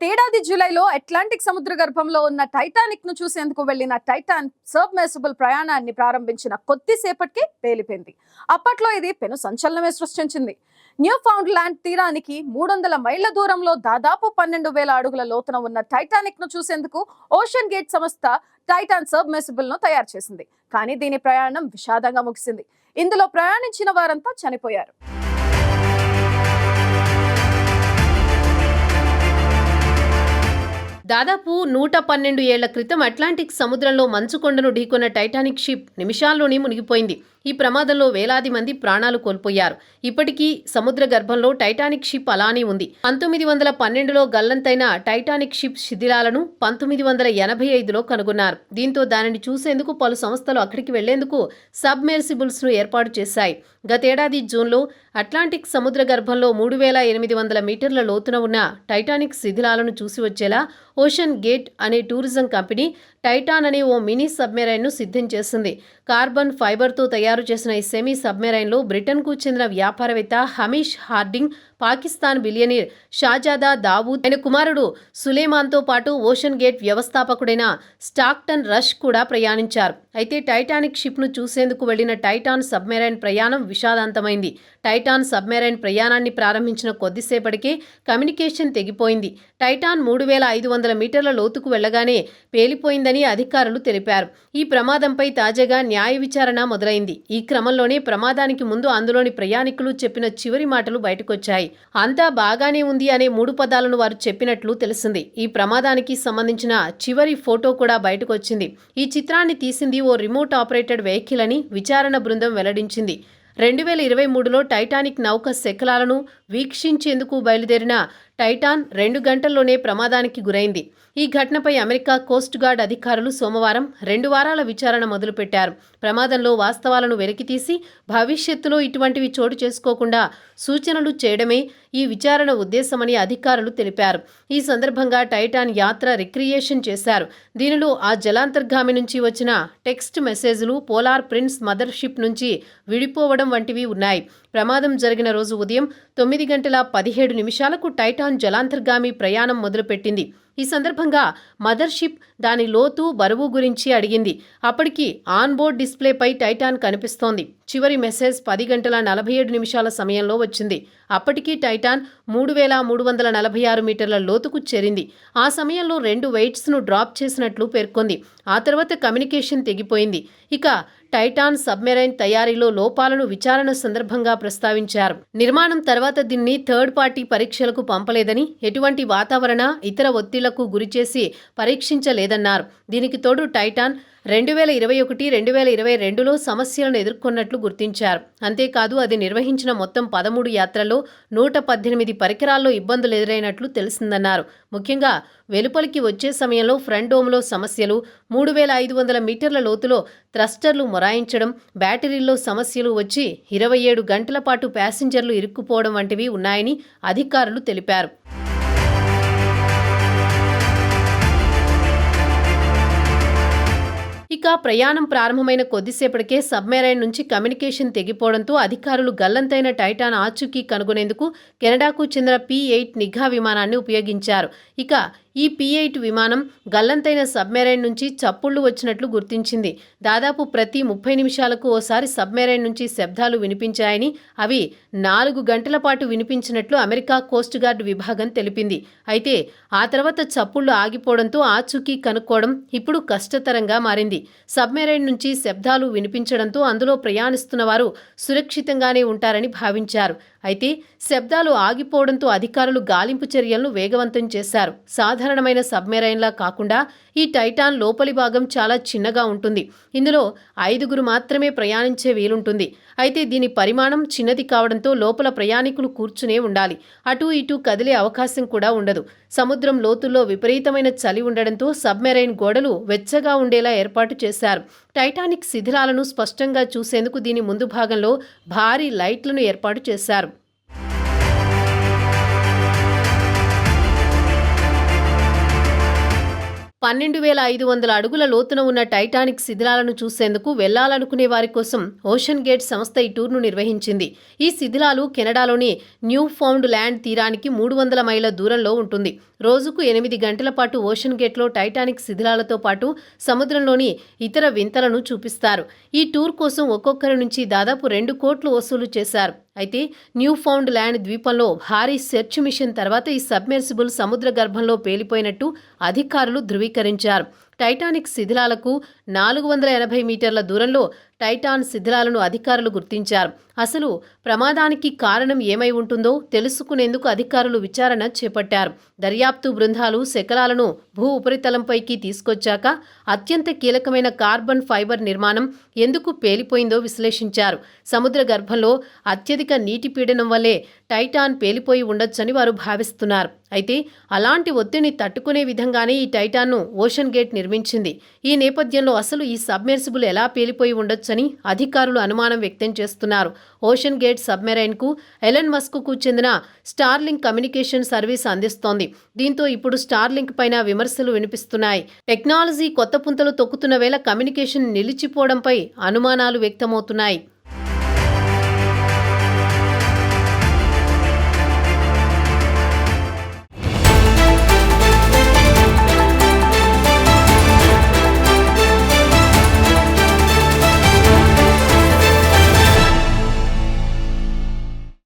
గతేడాది జూలైలో అట్లాంటిక్ సముద్ర గర్భంలో ఉన్న టైటానిక్ను చూసేందుకు వెళ్ళిన టైటాన్ సబ్మెర్సిబుల్ ప్రయాణాన్ని ప్రారంభించిన కొద్దిసేపటికి పేలిపోయింది. అప్పట్లో ఇది పెను సంచలనమే సృష్టించింది. న్యూ ఫౌండ్ ల్యాండ్ తీరానికి మూడు వందల మైళ్ళ దూరంలో దాదాపు పన్నెండు వేల అడుగుల లోతున ఉన్న టైటానిక్ను చూసేందుకు ఓషన్ గేట్ సంస్థ టైటాన్ సబ్మెర్సిబుల్ను తయారు చేసింది. కానీ దీని ప్రయాణం విషాదంగా ముగిసింది. ఇందులో ప్రయాణించిన వారంతా చనిపోయారు. దాదాపు నూట పన్నెండు ఏళ్ళ క్రితం అట్లాంటిక్ సముద్రంలో మంచుకొండను ఢీకొన్న టైటానిక్ షిప్ నిమిషాల్లోనే మునిగిపోయింది. ఈ ప్రమాదంలో వేలాది మంది ప్రాణాలు కోల్పోయారు. ఇప్పటికీ సముద్ర గర్భంలో టైటానిక్ షిప్ అలానే ఉంది. పంతొమ్మిది వందల పన్నెండులో గల్లంతైన టైటానిక్ షిప్ శిథిలాలను పంతొమ్మిది వందల ఎనభై ఐదులో కనుగొన్నారు. దీంతో దానిని చూసేందుకు పలు సంస్థలు అక్కడికి వెళ్ళేందుకు సబ్మెర్సిబుల్స్ను ఏర్పాటు చేశాయి. గతేడాది జూన్లో అట్లాంటిక్ సముద్ర గర్భంలో మూడు వేల ఎనిమిది వందల మీటర్ల లోతున ఉన్న టైటానిక్ శిథిలాలను చూసి వచ్చేలా ఓషన్ గేట్ అనే టూరిజం కంపెనీ టైటాన్ అనే ఓ మినీ సబ్మెరైన్ను సిద్ధం చేసింది. కార్బన్ ఫైబర్తో తయారు చేసిన ఈ సెమీ సబ్మెరైన్లో బ్రిటన్కు చెందిన వ్యాపారవేత్త Hamish Harding Pakistan billionaire Shahzada Dawood ఆయన కుమారుడు సులేమాన్తో పాటు ఓషన్ గేట్ వ్యవస్థాపకుడైన స్టాక్టన్ రష్ కూడా ప్రయాణించారు. అయితే టైటానిక్ షిప్ను చూసేందుకు వెళ్ళిన టైటాన్ సబ్మెరైన్ ప్రయాణం విషాదాంతమైంది. టైటాన్ సబ్మెరైన్ ప్రయాణాన్ని ప్రారంభించిన కొద్దిసేపటికే కమ్యూనికేషన్ తెగిపోయింది. టైటాన్ మూడు వేల ఐదు వందల మీటర్ల లోతుకు వెళ్ళగానే పేలిపోయిందని అధికారులు తెలిపారు. ఈ ప్రమాదంపై తాజాగా న్యాయ విచారణ మొదలైంది. ఈ క్రమంలోనే ప్రమాదానికి ముందు అందులోని ప్రయాణికులు చెప్పిన చివరి మాటలు బయటకొచ్చాయి. అంతా బాగానే ఉంది అనే మూడు పదాలను వారు చెప్పినట్లు తెలిసింది. ఈ ప్రమాదానికి సంబంధించిన చివరి ఫోటో కూడా బయటకొచ్చింది. ఈ చిత్రాన్ని తీసింది ఓ రిమోట్ ఆపరేటెడ్ వెహికల్ అని విచారణ బృందం వెల్లడించింది. రెండు వేల ఇరవై మూడులో టైటానిక్ నౌక శకలాలను వీక్షించేందుకు బయలుదేరిన టైటాన్ రెండు గంటల్లోనే ప్రమాదానికి గురైంది. ఈ ఘటనపై అమెరికా కోస్ట్ గార్డ్ అధికారులు సోమవారం రెండు వారాల విచారణ మొదలుపెట్టారు. ప్రమాదంలో వాస్తవాలను వెలికితీసి భవిష్యత్తులో ఇటువంటివి చోటు చేసుకోకుండా సూచనలు చేయడమే ఈ విచారణ ఉద్దేశమని అధికారులు తెలిపారు. ఈ సందర్భంగా టైటాన్ యాత్ర రిక్రియేషన్ చేశారు. దీనిలో ఆ జలాంతర్గామి నుంచి వచ్చిన టెక్స్ట్ మెసేజ్లు పోలార్ ప్రిన్స్ మదర్షిప్ నుంచి విడిపోవడం వంటివి ఉన్నాయి. ప్రమాదం జరిగిన రోజు ఉదయం తొమ్మిది గంటల పదిహేడు నిమిషాలకు టైటాన్ జలాంతర్గామి ప్రయాణం మొదలుపెట్టింది. ఈ సందర్భంగా మదర్షిప్ దాని లోతు బరువు గురించి అడిగింది. అప్పటికి ఆన్బోర్డ్ డిస్ప్లేపై టైటాన్ కనిపిస్తోంది. చివరి మెసేజ్ పది గంటల నలభై ఏడు నిమిషాల సమయంలో వచ్చింది. అప్పటికీ టైటాన్ మూడు వేల మూడు వందల నలభై ఆరు మీటర్ల లోతుకు చేరింది. ఆ సమయంలో రెండు వెయిట్స్ను డ్రాప్ చేసినట్లు పేర్కొంది. ఆ తర్వాత కమ్యూనికేషన్ తెగిపోయింది. ఇక టైటాన్ సబ్మెరైన్ తయారీలో లోపాలను విచారణ సందర్భంగా ప్రస్తావించారు. నిర్మాణం తర్వాత దీన్ని థర్డ్ పార్టీ పరీక్షలకు పంపలేదని ఎటువంటి వాతావరణ ఇతర ఒత్తిళ్ళకు గురిచేసి పరీక్షించలేదన్నారు. దీనికి తోడు టైటాన్ రెండు వేల ఇరవై ఒకటి రెండు వేల ఇరవై రెండులో సమస్యలను ఎదుర్కొన్నట్లు గుర్తించారు. అంతేకాదు అది నిర్వహించిన మొత్తం పదమూడు యాత్రల్లో నూట పద్దెనిమిది పరికరాల్లో ఇబ్బందులు ఎదురైనట్లు తెలిసిందన్నారు. ముఖ్యంగా వెలుపలికి వచ్చే సమయంలో ఫ్రంట్ డోమ్లో సమస్యలు మూడు వేల ఐదు వందల మీటర్ల లోతులో థ్రస్టర్లు మొరాయించడం బ్యాటరీల్లో సమస్యలు వచ్చి ఇరవై ఏడు గంటల పాటు ప్యాసింజర్లు ఇరుక్కుపోవడం వంటివి ఉన్నాయని అధికారులు తెలిపారు. ఇక ప్రయాణం ప్రారంభమైన కొద్దిసేపటికే సబ్మెరైన్ నుంచి కమ్యూనికేషన్ తెగిపోవడంతో అధికారులు గల్లంతైన టైటాన్ ఆచూకీ కనుగొనేందుకు కెనడాకు చెందిన పి ఎయిట్ నిఘా విమానాన్ని ఉపయోగించారు. ఇక ఈ పి ఎయిట్ విమానం గల్లంతైన సబ్మెరైన్ నుంచి చప్పుళ్ళు వచ్చినట్లు గుర్తించింది. దాదాపు ప్రతి ముప్పై నిమిషాలకు ఓసారి సబ్మెరైన్ నుంచి శబ్దాలు వినిపించాయని అవి నాలుగు గంటల పాటు వినిపించినట్లు అమెరికా కోస్ట్ గార్డ్ విభాగం తెలిపింది. అయితే ఆ తర్వాత చప్పుళ్ళు ఆగిపోవడంతో ఆచూకీ కనుక్కోవడం ఇప్పుడు కష్టతరంగా మారింది. సబ్మెరైన్ నుంచి శబ్దాలు వినిపించడంతో అందులో ప్రయాణిస్తున్న వారు సురక్షితంగానే ఉంటారని భావించారు. అయితే శబ్దాలు ఆగిపోవడంతో అధికారులు గాలింపు చర్యలను వేగవంతం చేశారు. సాధారణమైన సబ్మెరైన్లా కాకుండా ఈ టైటాన్ లోపలి భాగం చాలా చిన్నగా ఉంటుంది. ఇందులో ఐదుగురు మాత్రమే ప్రయాణించే వీలుంటుంది. అయితే దీని పరిమాణం చిన్నది కావడంతో లోపల ప్రయాణికులు కూర్చునే ఉండాలి. అటూ ఇటు కదిలే అవకాశం కూడా ఉండదు. సముద్రం లోతుల్లో విపరీతమైన చలి ఉండడంతో సబ్మెరైన్ గోడలు వెచ్చగా ఉండేలా ఏర్పాటు చేశారు. టైటానిక్ శిథిలాలను స్పష్టంగా చూసేందుకు దీని ముందు భాగంలో భారీ లైట్లను ఏర్పాటు చేశారు. పన్నెండు వేల ఐదు వందల అడుగుల లోతున ఉన్న టైటానిక్ శిథిలాలను చూసేందుకు వెళ్ళాలనుకునే వారి కోసం ఓషన్ గేట్ సంస్థ ఈ టూర్ను నిర్వహించింది. ఈ శిథిలాలు కెనడాలోని న్యూ ఫౌండ్ ల్యాండ్ తీరానికి మూడు వందల మైళ్ళ దూరంలో ఉంటుంది. రోజుకు ఎనిమిది గంటల పాటు ఓషన్ గేట్లో టైటానిక్ శిథిలాలతో పాటు సముద్రంలోని ఇతర వింతలను చూపిస్తారు. ఈ టూర్ కోసం ఒక్కొక్కరి నుంచి దాదాపు రెండు కోట్లు వసూలు చేశారు. అయితే న్యూ ఫౌండ్ ల్యాండ్ ద్వీపంలో భారీ సెర్చ్ మిషన్ తర్వాత ఈ సబ్మెర్సిబుల్ సముద్ర గర్భంలో పేలిపోయినట్టు అధికారులు ధృవీకరించారు. టైటానిక్ శిథిలాలకు నాలుగు వందల ఎనభై మీటర్ల దూరంలో టైటాన్ శిథిలాలను అధికారులు గుర్తించారు. అసలు ప్రమాదానికి కారణం ఏమై ఉంటుందో తెలుసుకునేందుకు అధికారులు విచారణ చేపట్టారు. దర్యాప్తు బృందాలు శకలాలను భూ ఉపరితలంపైకి తీసుకొచ్చాక అత్యంత కీలకమైన కార్బన్ ఫైబర్ నిర్మాణం ఎందుకు పేలిపోయిందో విశ్లేషించారు. సముద్ర గర్భంలో అత్యధిక నీటి పీడనం వల్లే టైటాన్ పేలిపోయి ఉండొచ్చని వారు భావిస్తున్నారు. అయితే అలాంటి ఒత్తిడిని తట్టుకునే విధంగానే ఈ టైటాన్ను ఓషన్ గేట్ నిర్మించింది. ఈ నేపథ్యంలో అసలు ఈ సబ్మెర్సిబుల్ ఎలా పేలిపోయి ఉండొచ్చని అధికారులు అనుమానం వ్యక్తం చేస్తున్నారు. ఓషన్ గేట్ సబ్మెరైన్కు ఎలన్ మస్క్కు చెందిన స్టార్లింక్ కమ్యూనికేషన్ సర్వీస్ అందిస్తోంది. దీంతో ఇప్పుడు స్టార్లింక్ పైన విమర్శలు వినిపిస్తున్నాయి. టెక్నాలజీ కొత్త పుంతలు తొక్కుతున్న వేళ కమ్యూనికేషన్ నిలిచిపోవడంపై అనుమానాలు వ్యక్తమవుతున్నాయి.